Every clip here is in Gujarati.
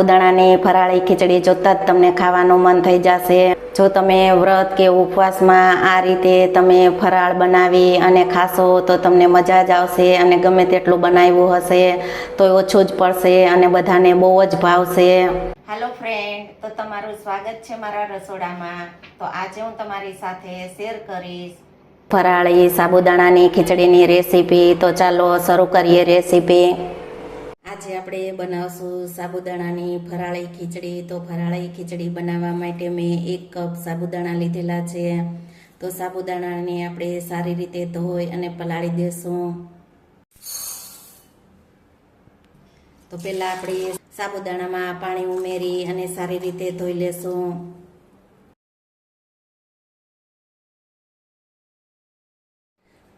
ઉદાણાની ફરાળી ખીચડી જોતા જ તમને ખાવાનું મન થઈ જશે. જો તમે વ્રત કે ઉપવાસમાં આ રીતે તમે ફરાળ બનાવી અને ખાશો તો તમને મજા જ આવશે અને ગમે તેટલું બનાવ્યું હશે તો ઓછું જ પડશે અને બધાને બહુ જ ભાવશે. હેલો ફ્રેન્ડ તો તમારું સ્વાગત છે મારા રસોડામાં. તો આજે હું તમારી સાથે શેર કરીશ. ફરાળી સાબુદાણાની ખીચડીની રેસીપી તો ચાલો શરૂ કરીએ રેસીપી આજે આપણે બનાવશું સાબુદાણાની ફરાળી ખીચડી. તો ફરાળી ખીચડી બનાવવા માટે મેં એક કપ સાબુદાણા લીધેલા છે. તો સાબુદાણાને આપણે સારી રીતે ધોઈ અને પલાળી દેશું. તો પહેલાં આપણે સાબુદાણામાં પાણી ઉમેરી અને સારી રીતે ધોઈ લેશું.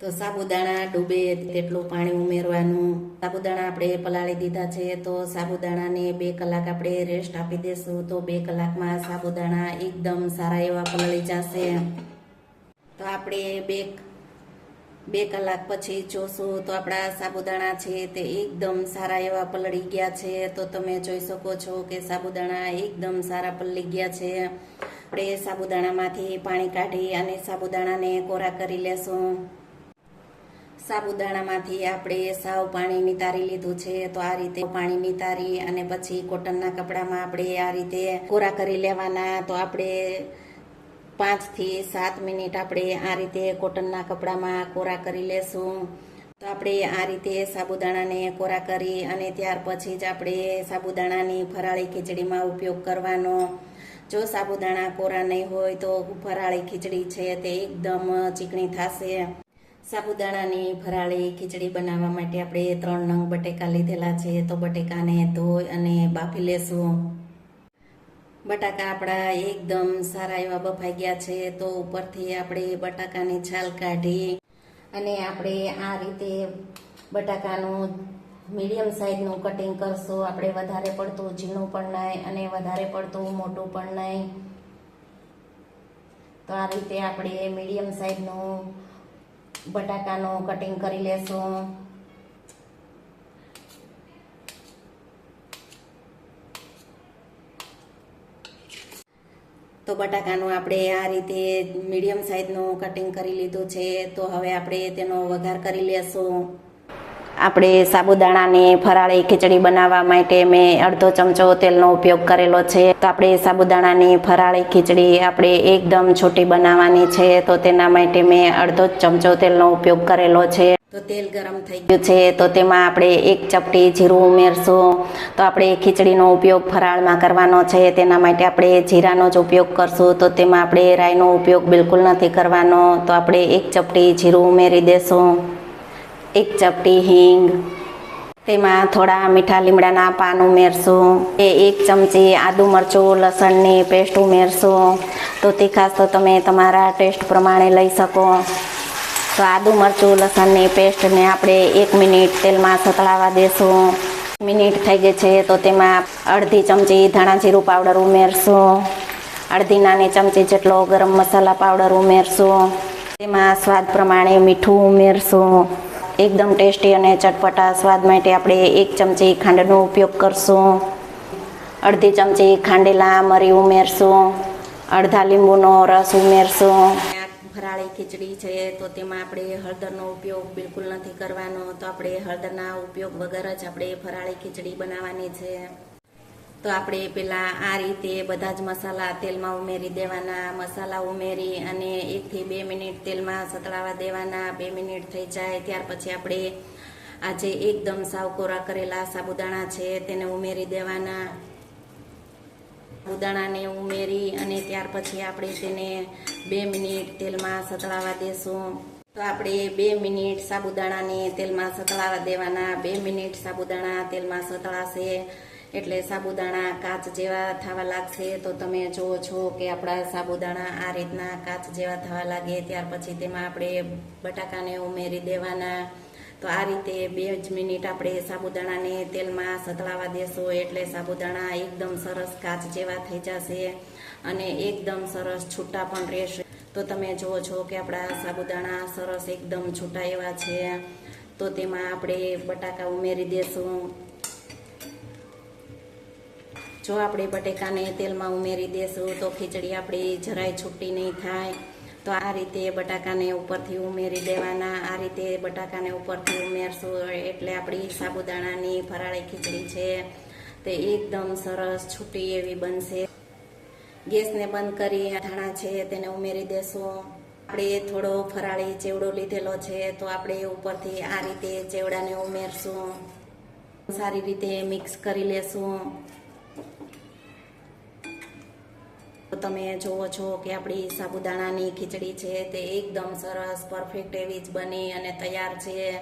તો સાબુદાણા ડૂબે તેટલું પાણી ઉમેરવાનું. સાબુદાણા આપણે પલાળી દીધા છે તો સાબુદાણાને બે કલાક આપણે રેસ્ટ આપી દેશું તો બે કલાકમાં સાબુદાણા એકદમ સારા એવા પલળી જશે. તો આપણે બે બે કલાક પછી જોશું તો આપણા સાબુદાણા છે તે એકદમ સારા એવા પલળી ગયા છે. તો તમે જોઈ શકો છો કે સાબુદાણા એકદમ સારા પલળી ગયા છે. આપણે સાબુદાણામાંથી પાણી કાઢી અને સાબુદાણાને કોરા કરી લેશું. સાબુદાણામાંથી આપણે સાવ પાણી નિતારી લીધું છે, તો આ રીતે પાણી નિતારી અને પછી કોટનના કપડામાં આપણે આ રીતે કોરા કરી લેવાના, તો આપણે પાંચથી સાત મિનિટ આપણે આ રીતે કોટનના કપડામાં કોરા કરી લેશું. તો આપણે આ રીતે સાબુદાણાને કોરા કરી અને ત્યાર પછી જ આપણે સાબુદાણાની ફરાળી ખીચડીમાં ઉપયોગ કરવાનો. જો સાબુદાણા કોરા નહીં હોય તો ફરાળી ખીચડી છે તે એકદમ ચીકણી થશે. સાબુદાણાની ફરાળી ખીચડી બનાવવા માટે આપણે ત્રણ નંગ બટેકા લીધેલા છે. તો બટેકાને ધોઈ અને બાફી લેશું. બટાકા આપણા એકદમ સારા એવા બફાઈ ગયા છે. તો ઉપરથી આપણે બટાકાની છાલ કાઢી અને આપણે આ રીતે બટાકાનું મીડિયમ સાઈઝનું કટિંગ કરશું. આપણે વધારે પડતું ઝીણું પણ નહીં અને વધારે પડતું મોટું પણ નહીં. તો આ રીતે આપણે મીડિયમ સાઈઝનું બટાકાનું કટિંગ કરી લેશું. તો બટાકાનું આપણે આ રીતે મીડિયમ સાઈઝનું કટિંગ કરી લીધું છે. તો હવે આપણે તેનો વઘાર કરી લેશું. આપણે સાબુદાણાની ફરાળી ખીચડી બનાવવા માટે મેં અડધો ચમચો તેલનો ઉપયોગ કરેલો છે. તો આપણે સાબુદાણાની ફરાળી ખીચડી આપણે એકદમ છોટી બનાવવાની છે. તો તેના માટે મેં અડધો ચમચો તેલનો ઉપયોગ કરેલો છે. તો તેલ ગરમ થઈ ગયું છે. તો તેમાં આપણે એક ચપટી જીરું ઉમેરશું તો આપણે ખીચડીનો ઉપયોગ ફરાળમાં કરવાનો છે. તેના માટે આપણે જીરાનો જ ઉપયોગ કરશું. તો તેમાં આપણે રાઈનો ઉપયોગ બિલકુલ નથી કરવાનો. તો આપણે એક ચપટી જીરું ઉમેરી દેશું. એક ચપટી હિંગ, તેમાં થોડા મીઠા લીમડાના પાન ઉમેરશું, એ એક ચમચી આદુ મરચું, લસણની પેસ્ટ ઉમેરશું. તો તીખાશ તો તમે તમારા ટેસ્ટ પ્રમાણે લઈ શકો. તો આદુ મરચું, લસણની પેસ્ટને આપણે એક મિનિટ તેલમાં સતળાવા દેશું. મિનિટ થઈ ગઈ છે, તો તેમાં અડધી ચમચી ધાણા જીરું પાવડર ઉમેરશું. અડધી નાની ચમચી જેટલો ગરમ મસાલા પાવડર ઉમેરશું. તેમાં સ્વાદ પ્રમાણે મીઠું ઉમેરશું. એકદમ ટેસ્ટી અને ચટપટા સ્વાદ માટે આપણે એક ચમચી ખાંડનો ઉપયોગ કરશું. અડધી ચમચી ખાંડેલા મરી ઉમેરશું. અડધા લીંબુનો રસ ઉમેરશું. ફરાળી ખીચડી છે તો તેમાં આપણે હળદરનો ઉપયોગ બિલકુલ નથી કરવાનો. તો આપણે હળદરના ઉપયોગ વગર જ આપણે ફરાળી ખીચડી બનાવવાની છે. તો આપણે પેલા આ રીતે બધા જ મસાલા તેલમાં ઉમેરી દેવાના, મસાલા ઉમેરી અને એકથી બે મિનિટ તેલમાં સતળાવા દેવાના, બે મિનિટ થઈ જાય ત્યાર પછી આપણે આજે એકદમ સાવ કોરા કરેલા સાબુદાણા છે તેને ઉમેરી દેવાના. સાબુદાણાને ઉમેરી અને ત્યાર પછી આપણે તેને બે મિનિટ તેલમાં સતળાવા દેશું. તો આપણે બે મિનિટ સાબુદાણાને તેલમાં સતળાવા દેવાના, બે મિનિટ સાબુદાણા તેલમાં સતળાશે. એટલે સાબુદાણા કાચ જેવા થવા લાગશે તો તમે જુઓ છો કે આપણા સાબુદાણા આ રીતના કાચ જેવા થવા લાગે. ત્યાર પછી તેમાં આપણે બટાકાને ઉમેરી દેવાના. તો આ રીતે બે જ મિનિટ આપણે સાબુદાણાને તેલમાં સતળાવા દેશો એટલે સાબુદાણા એકદમ સરસ કાચ જેવા થઈ જશે અને એકદમ સરસ છૂટા પણ રહેશે. તો તમે જુઓ છો કે આપણા સાબુદાણા સરસ એકદમ છૂટા એવા છે. તો તેમાં આપણે બટાકા ઉમેરી દેશું. જો આપણે બટેકાને તેલમાં ઉમેરી દેશું તો ખીચડી આપણી જરાય છૂટી નહીં થાય. તો આ રીતે બટાકાને ઉપરથી ઉમેરી દેવાના. આ રીતે બટાકાને ઉપરથી ઉમેરશું એટલે આપણી સાબુદાણાની ફરાળી ખીચડી છે તે એકદમ સરસ છૂટી એવી બનશે. ગેસને બંધ કરી ધાણા છે તેને ઉમેરી દેશું. આપણે થોડો ફરાળી ચેવડો લીધેલો છે તો આપણે ઉપરથી આ રીતે ચેવડાને ઉમેરશું. સારી રીતે મિક્સ કરી લેશું. તમે જુઓ છો કે આપણી સાબુદાણાની ખીચડી છે તે એકદમ સરસ પરફેક્ટ એવી જ બની અને તૈયાર છે.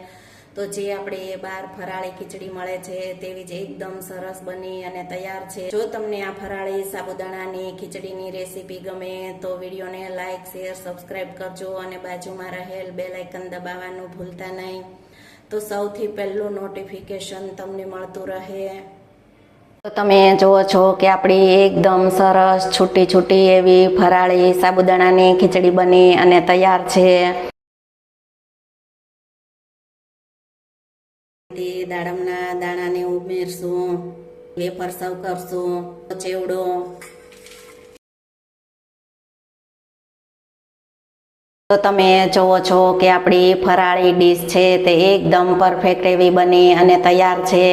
તો જે આપણે બહાર ફરાળી ખીચડી મળે છે તેવી જ એકદમ સરસ બની અને તૈયાર છે. જો તમને આ ફરાળી સાબુદાણાની ખીચડીની રેસીપી ગમે તો વિડીયોને લાઇક શેર સબસ્ક્રાઈબ કરજો અને બાજુમાં રહેલ બે લાઇકન દબાવવાનું ભૂલતા નહીં. તો સૌથી પહેલું નોટિફિકેશન તમને મળતું રહે. તો તમે જુઓ છો કે આપણી એકદમ સરસ છૂટી છૂટી એવી ફરાળી સાબુદાણાની ખીચડી બની અને તૈયાર છે. દાડમના દાણાને ઉમેરશું વેફર સર્વ કરશું ચેવડો. તો તમે જુઓ છો કે આપણી ફરાળી ડીશ છે તે એકદમ પરફેક્ટ એવી બની અને તૈયાર છે.